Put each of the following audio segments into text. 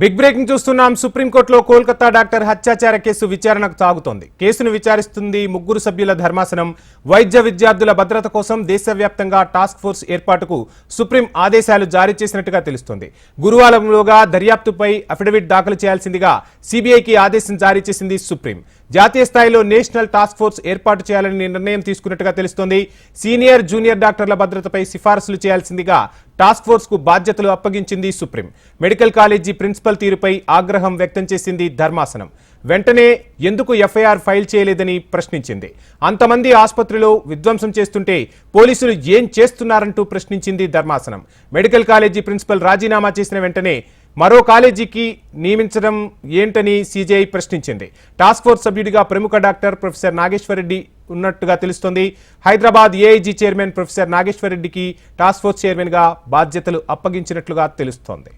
Big breaking చూస్తున్నాం. సుప్రీంకోర్టులో Kolkata doctor హత్యాచార case విచారణకు సాగుతోంది కేసును విచారిస్తుంది ముగ్గురు సభ్యుల ధర్మాసనం. వైద్య విద్యార్థుల భద్రత కోసం దేశవ్యాప్తంగా టాస్క్ ఫోర్స్ ఏర్పాటుకు సుప్రీం ఆదేశాలు జారీ చేసినట్టుగా తెలుస్తోంది. గురువారంలోగా దర్యాప్తుపై అఫిడవిట్ దాఖలు చేయాల్సిందిగా సిబిఐకి ఆదేశం జారీ చేసింది సుప్రీం. జాతీయ స్థాయిలో నేషనల్ టాస్క్ ఫోర్స్ ఏర్పాటు చేయాలని నిర్ణయం తీసుకున్నట్టుగా తెలుస్తోంది. సీనియర్ జూనియర్ డాక్టర్ల భద్రతపై సిఫార్సులు చేయాల్సిందిగా టాస్క్ ఫోర్స్కు బాధ్యతలు అప్పగించింది సుప్రీం. మెడికల్ కాలేజీ ప్రిన్సిపల్ తీరుపై ఆగ్రహం వ్యక్తం చేసింది ధర్మాసనం. వెంటనే ఎందుకు ఎఫ్ఐఆర్ ఫైల్ చేయలేదని ప్రశ్నించింది. అంతమంది ఆసుపత్రిలో విధ్వంసం చేస్తుంటే పోలీసులు ఏం చేస్తున్నారంటూ ప్రశ్నించింది ధర్మాసనం. మెడికల్ కాలేజీ ప్రిన్సిపల్ రాజీనామా చేసిన వెంటనే మరో కాలేజీకి నియమించడం ఏంటని సీజీఐ ప్రశ్నించింది. టాస్క్ ఫోర్స్ సభ్యుడిగా ప్రముఖ డాక్టర్ ప్రొఫెసర్ నాగేశ్వరరెడ్డి ఉన్నట్టుగా తెలుస్తోంది. హైదరాబాద్ ఏఐజీ చైర్మన్ ప్రొఫెసర్ నాగేశ్వరరెడ్డికి టాస్క్ ఫోర్స్ చైర్మన్గా బాధ్యతలు అప్పగించినట్లుగా తెలుస్తోంది.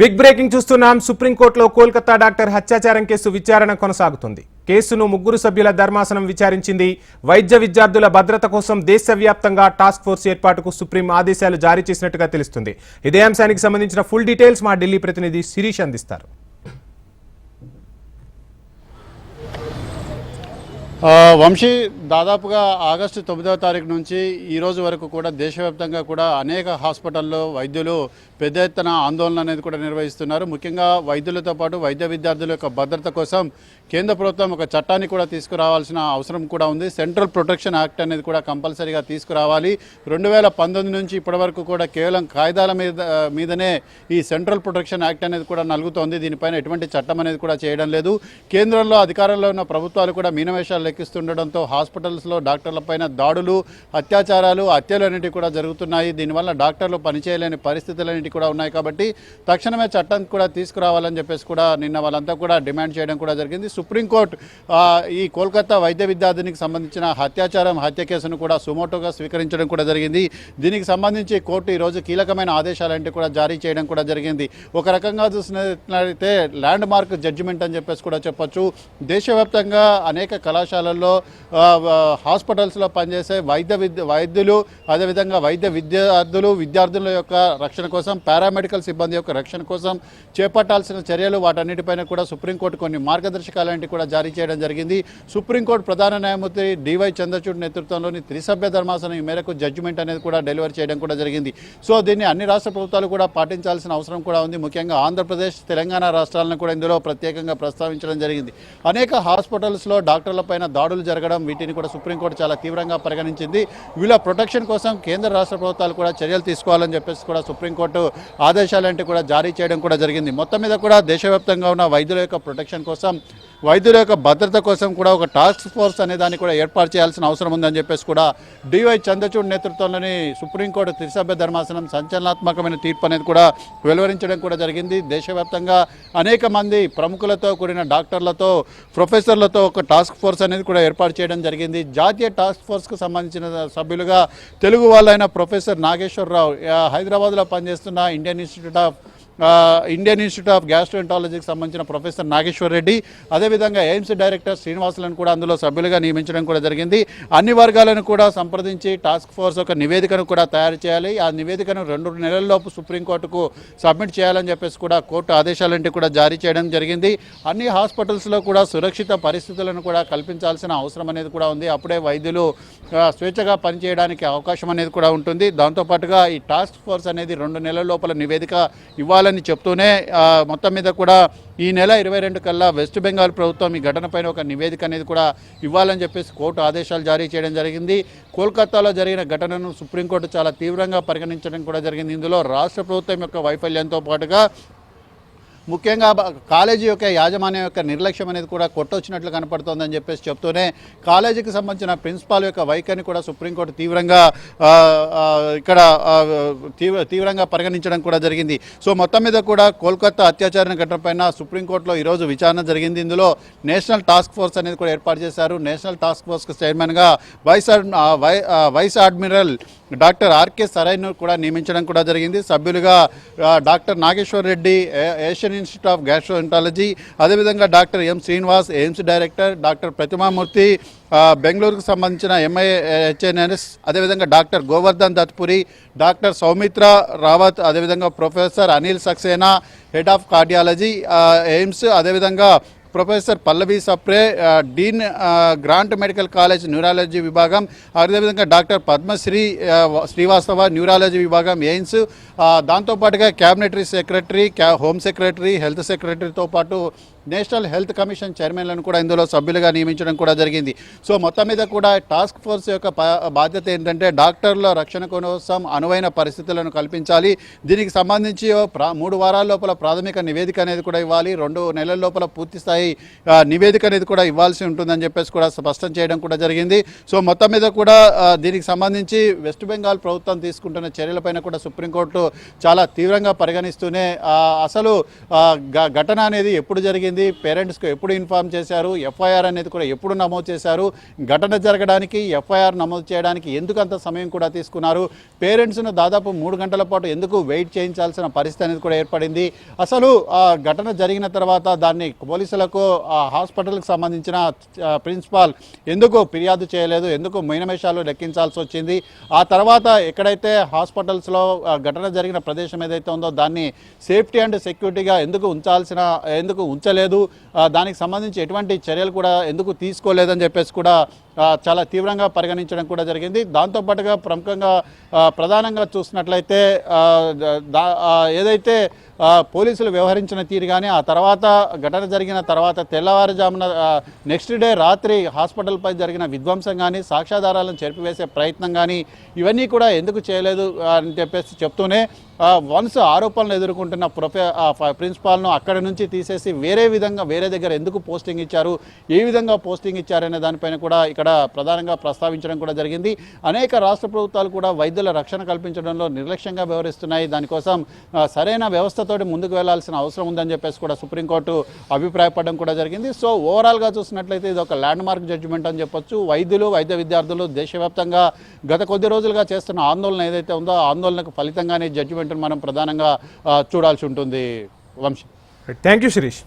బిగ్ బ్రేకింగ్ చూస్తున్నాం. సుప్రీంకోర్టులో కోల్కతా డాక్టర్ హత్యాచారం కేసు విచారణ కొనసాగుతుంది. కేసును ముగ్గురు సభ్యుల ధర్మాసనం విచారించింది. వైద్య విద్యార్థుల భద్రత కోసం దేశవ్యాప్తంగా టాస్క్ ఫోర్స్ ఏర్పాటుకు సుప్రీం ఆదేశాలు జారీ చేసినట్టుగా తెలుస్తుంది. ఇదే అంశానికి సంబంధించిన ఫుల్ డీటెయిల్స్ మా ఢిల్లీ ప్రతినిధి శిరీష్ అందిస్తారు. వంశీ దాదాపుగా ఆగస్టు తొమ్మిదవ తారీఖు నుంచి ఈ రోజు వరకు కూడా దేశవ్యాప్తంగా కూడా అనేక హాస్పిటల్లో వైద్యులు పెద్ద ఎత్తున ఆందోళన అనేది కూడా నిర్వహిస్తున్నారు. ముఖ్యంగా వైద్యులతో పాటు వైద్య విద్యార్థుల యొక్క భద్రత కోసం కేంద్ర ప్రభుత్వం ఒక చట్టాన్ని కూడా తీసుకురావాల్సిన అవసరం కూడా ఉంది. సెంట్రల్ ప్రొటెక్షన్ యాక్ట్ అనేది కూడా కంపల్సరీగా తీసుకురావాలి. రెండు వేల పంతొమ్మిది నుంచి ఇప్పటి వరకు కూడా కేవలం కాయిదాల మీద మీదనే ఈ సెంట్రల్ ప్రొటెక్షన్ యాక్ట్ అనేది కూడా నలుగుతోంది. దీనిపైన ఎటువంటి చట్టం అనేది కూడా చేయడం లేదు. కేంద్రంలో అధికారంలో ఉన్న ప్రభుత్వాలు కూడా మీనవేషాలు లెక్కిస్తుండడంతో హాస్పిటల్స్లో డాక్టర్లపైన దాడులు అత్యాచారాలు హత్యలు అనేటివి కూడా జరుగుతున్నాయి. దీనివల్ల డాక్టర్లు పనిచేయలేని పరిస్థితులు అనేటివి కూడా ఉన్నాయి కాబట్టి తక్షణమే చట్టం కూడా తీసుకురావాలని చెప్పేసి కూడా నిన్న వాళ్ళంతా కూడా డిమాండ్ చేయడం కూడా జరిగింది. సుప్రీంకోర్టు ఈ కోల్కతా వైద్య విద్యార్థినికి సంబంధించిన అత్యాచారం హత్య కేసును కూడా సుమోటోగా స్వీకరించడం కూడా జరిగింది. దీనికి సంబంధించి కోర్టు ఈరోజు కీలకమైన ఆదేశాలంటే కూడా జారీ చేయడం కూడా జరిగింది. ఒక రకంగా చూసినట్లయితే ల్యాండ్ మార్క్ జడ్జిమెంట్ అని చెప్పేసి కూడా చెప్పొచ్చు. దేశవ్యాప్తంగా అనేక కళాశాల కళాశాలల్లో హాస్పిటల్స్లో పనిచేసే వైద్య విద్య వైద్యులు అదేవిధంగా వైద్య విద్యార్థులు విద్యార్థుల యొక్క రక్షణ కోసం పారామెడికల్ సిబ్బంది యొక్క రక్షణ కోసం చేపట్టాల్సిన చర్యలు వాటన్నిటిపైన కూడా సుప్రీంకోర్టు కొన్ని మార్గదర్శకాలంటి కూడా జారీ చేయడం జరిగింది. సుప్రీంకోర్టు ప్రధాన న్యాయమూర్తి డివై చంద్రచూడ్ నేతృత్వంలోని త్రిసభ్య ధర్మాసనం ఈ మేరకు జడ్జిమెంట్ అనేది కూడా డెలివరీ చేయడం కూడా జరిగింది. సో దీన్ని అన్ని రాష్ట్ర ప్రభుత్వాలు కూడా పాటించాల్సిన అవసరం కూడా ఉంది. ముఖ్యంగా ఆంధ్రప్రదేశ్ తెలంగాణ రాష్ట్రాలను కూడా ఇందులో ప్రత్యేకంగా ప్రస్తావించడం జరిగింది. అనేక హాస్పిటల్స్లో డాక్టర్లపైన దాడులు జరగడం వీటిని కూడా సుప్రీంకోర్టు చాలా తీవ్రంగా పరిగణించింది. వీళ్ళ ప్రొటెక్షన్ కోసం కేంద్ర రాష్ట్ర ప్రభుత్వాలు కూడా చర్యలు తీసుకోవాలని చెప్పేసి కూడా సుప్రీంకోర్టు ఆదేశాలంటే కూడా జారీ చేయడం కూడా జరిగింది. మొత్తం మీద కూడా దేశవ్యాప్తంగా ఉన్న వైద్యుల యొక్క ప్రొటెక్షన్ కోసం వైద్యుల యొక్క భద్రత కోసం కూడా ఒక టాస్క్ ఫోర్స్ అనే దాన్ని కూడా ఏర్పాటు చేయాల్సిన అవసరం ఉందని చెప్పేసి కూడా డివై చంద్రచూడ్ నేతృత్వంలోని సుప్రీంకోర్టు త్రిసభ్య ధర్మాసనం సంచలనాత్మకమైన తీర్పు అనేది కూడా వెలువరించడం కూడా జరిగింది. దేశవ్యాప్తంగా అనేక మంది ప్రముఖులతో కూడిన డాక్టర్లతో ప్రొఫెసర్లతో ఒక టాస్క్ ఫోర్స్ అనేది కూడా ఏర్పాటు చేయడం జరిగింది. జాతీయ టాస్క్ ఫోర్స్కు సంబంధించిన సభ్యులుగా తెలుగు వాళ్ళైన ప్రొఫెసర్ నాగేశ్వరరావు హైదరాబాద్లో పనిచేస్తున్న Indian institute of Indian institute of గ్యాస్ట్రోఎంటాలజీకి సంబంధించిన ప్రొఫెసర్ నాగేశ్వర్ రెడ్డి అదేవిధంగా ఎయిమ్స్ డైరెక్టర్ శ్రీనివాసులను కూడా అందులో సభ్యులుగా నియమించడం కూడా జరిగింది. అన్ని వర్గాలను కూడా సంప్రదించి టాస్క్ ఫోర్స్ ఒక నివేదికను కూడా తయారు చేయాలి. ఆ నివేదికను రెండు నెలల్లోపు సుప్రీంకోర్టుకు సబ్మిట్ చేయాలని చెప్పేసి కూడా కోర్టు ఆదేశాలంటే కూడా జారీ చేయడం జరిగింది. అన్ని హాస్పిటల్స్లో కూడా సురక్షిత పరిస్థితులను కూడా కల్పించాల్సిన అవసరం అనేది కూడా ఉంది. అప్పుడే వైద్యులు స్వేచ్ఛగా పనిచేయడానికి అవకాశం అనేది కూడా ఉంటుంది. దాంతోపాటుగా ఈ టాస్క్ ఫోర్స్ అనేది రెండు నెలల లోపల నివేదిక చేయాలని చెప్తూనే మొత్తం మీద కూడా ఈ నెల ఇరవై రెండు కల్లా వెస్ట్ బెంగాల్ ప్రభుత్వం ఈ ఘటనపైన ఒక నివేదిక అనేది కూడా ఇవ్వాలని చెప్పేసి కోర్టు ఆదేశాలు జారీ చేయడం జరిగింది. కోల్కతాలో జరిగిన ఘటనను సుప్రీంకోర్టు చాలా తీవ్రంగా పరిగణించడం కూడా జరిగింది. ఇందులో రాష్ట్ర ప్రభుత్వం యొక్క వైఫల్యంతో పాటుగా ముఖ్యంగా కాలేజీ యొక్క యాజమాన్యం యొక్క నిర్లక్ష్యం అనేది కూడా కొట్టొచ్చినట్లు కనపడుతోందని చెప్పేసి చెప్తూనే కాలేజీకి సంబంధించిన ప్రిన్సిపాల్ యొక్క వైఖరిని కూడా సుప్రీంకోర్టు తీవ్రంగా ఇక్కడ తీవ్ర తీవ్రంగా పరిగణించడం కూడా జరిగింది. సో మొత్తం మీద కూడా కోల్కతా అత్యాచారం ఘటనపైన సుప్రీంకోర్టులో ఈరోజు విచారణ జరిగింది. ఇందులో నేషనల్ టాస్క్ ఫోర్స్ అనేది కూడా ఏర్పాటు చేశారు. నేషనల్ టాస్క్ ఫోర్స్ చైర్మన్గా vice vi- vice admiral doctor RK Sarin కూడా నియమించడం కూడా జరిగింది. సభ్యులుగా doctor Nageswar Reddy Asian institute of gastroenterology అదేవిధంగా doctor M Srinivas AIIMS director doctor Pratimamurthy బెంగళూరుకు సంబంధించిన ఎంఐ అదేవిధంగా డాక్టర్ గోవర్ధన్ దత్పురి డాక్టర్ సౌమిత్ర రావత్ అదేవిధంగా professor Anil Saxena head of cardiology AIIMS అదేవిధంగా professor Pallavi Sapre dean Grant medical college neurology విభాగం అదేవిధంగా doctor Padmashri Srivastava neurology విభాగం ఎయిమ్స్ దాంతోపాటుగా క్యాబినెటరీ సెక్రటరీ క్యా హోమ్ సెక్రటరీ హెల్త్ సెక్రటరీతో పాటు నేషనల్ హెల్త్ కమిషన్ చైర్మన్లను కూడా ఇందులో సభ్యులుగా నియమించడం కూడా జరిగింది. సో మొత్తం మీద కూడా టాస్క్ ఫోర్స్ యొక్క బాధ్యత ఏంటంటే డాక్టర్ల రక్షణ కోసం అనువైన పరిస్థితులను కల్పించాలి. దీనికి సంబంధించి ఓ ప్రా మూడు వారాల లోపల ప్రాథమిక నివేదిక అనేది కూడా ఇవ్వాలి. రెండు నెలల లోపల పూర్తి స్థాయి నివేదిక అనేది కూడా ఇవ్వాల్సి ఉంటుందని చెప్పేసి కూడా స్పష్టం చేయడం కూడా జరిగింది. సో మొత్తం మీద కూడా దీనికి సంబంధించి వెస్ట్ బెంగాల్ ప్రభుత్వం తీసుకుంటున్న చర్యలపైన కూడా సుప్రీంకోర్టు చాలా తీవ్రంగా పరిగణిస్తూనే అసలు ఘటన అనేది ఎప్పుడు జరిగింది? పేరెంట్స్కు ఎప్పుడు ఇన్ఫార్మ్ చేశారు? ఎఫ్ఐఆర్ అనేది కూడా ఎప్పుడు నమోదు చేశారు? ఘటన జరగడానికి ఎఫ్ఐఆర్ నమోదు చేయడానికి ఎందుకు అంత సమయం కూడా తీసుకున్నారు? పేరెంట్స్ను దాదాపు మూడు గంటల పాటు ఎందుకు వెయిట్ చేయించాల్సిన పరిస్థితి అనేది కూడా ఏర్పడింది. అసలు ఆ ఘటన జరిగిన తర్వాత దాన్ని పోలీసులకు ఆ హాస్పిటల్కి సంబంధించిన ప్రిన్సిపాల్ ఎందుకు ఫిర్యాదు చేయలేదు? ఎందుకు మైనమేషాలు లెక్కించాల్సి వచ్చింది? ఆ తర్వాత ఎక్కడైతే హాస్పిటల్స్లో ఘటన జరిగిన ప్రదేశం ఏదైతే ఉందో దాన్ని సేఫ్టీ అండ్ సెక్యూరిటీగా ఎందుకు ఉంచాల్సిన ఎందుకు ఉంచలేదు? లేదు. దానికి సంబంధించి ఎటువంటి చర్యలు కూడా ఎందుకు తీసుకోలేదని చెప్పేసి కూడా చాలా తీవ్రంగా పరిగణించడం కూడా జరిగింది. దాంతోపాటుగా ప్రముఖంగా ప్రధానంగా చూసినట్లయితే ఏదైతే పోలీసులు వ్యవహరించిన తీరు కానీ ఆ తర్వాత ఘటన జరిగిన తర్వాత తెల్లవారుజామున నెక్స్ట్ డే రాత్రి హాస్పిటల్పై జరిగిన విధ్వంసం కానీ సాక్ష్యాధారాలను చెరిపివేసే ప్రయత్నం కానీ ఇవన్నీ కూడా ఎందుకు చేయలేదు అని చెప్పేసి చెప్తూనే వన్స్ ఆరోపణలు ఎదుర్కొంటున్న ప్రొఫె ప్రిన్సిపాల్ను అక్కడి నుంచి తీసేసి వేరే విధంగా వేరే దగ్గర ఎందుకు పోస్టింగ్ ఇచ్చారు ఏ విధంగా పోస్టింగ్ ఇచ్చారనే దానిపైన కూడా ఇక్కడ ప్రధానంగా ప్రస్తావించడం కూడా జరిగింది. అనేక రాష్ట్ర ప్రభుత్వాలు కూడా వైద్యుల రక్షణ కల్పించడంలో నిర్లక్ష్యంగా వ్యవహరిస్తున్నాయి. దానికోసం సరైన వ్యవస్థ తోటి ముందుకు వెళ్ళాల్సిన అవసరం ఉందని చెప్పేసి కూడా సుప్రీంకోర్టు అభిప్రాయపడడం కూడా జరిగింది. సో ఓవరాల్గా చూసినట్లయితే ఇది ఒక ల్యాండ్ మార్క్ జడ్జిమెంట్ అని చెప్పొచ్చు. వైద్యులు వైద్య విద్యార్థులు దేశవ్యాప్తంగా గత కొద్ది రోజులుగా చేస్తున్న ఆందోళన ఏదైతే ఉందో ఆందోళనకు ఫలితంగానే జడ్జిమెంట్ను మనం ప్రధానంగా చూడాల్సి ఉంటుంది. వంశీ. Thank you Sirish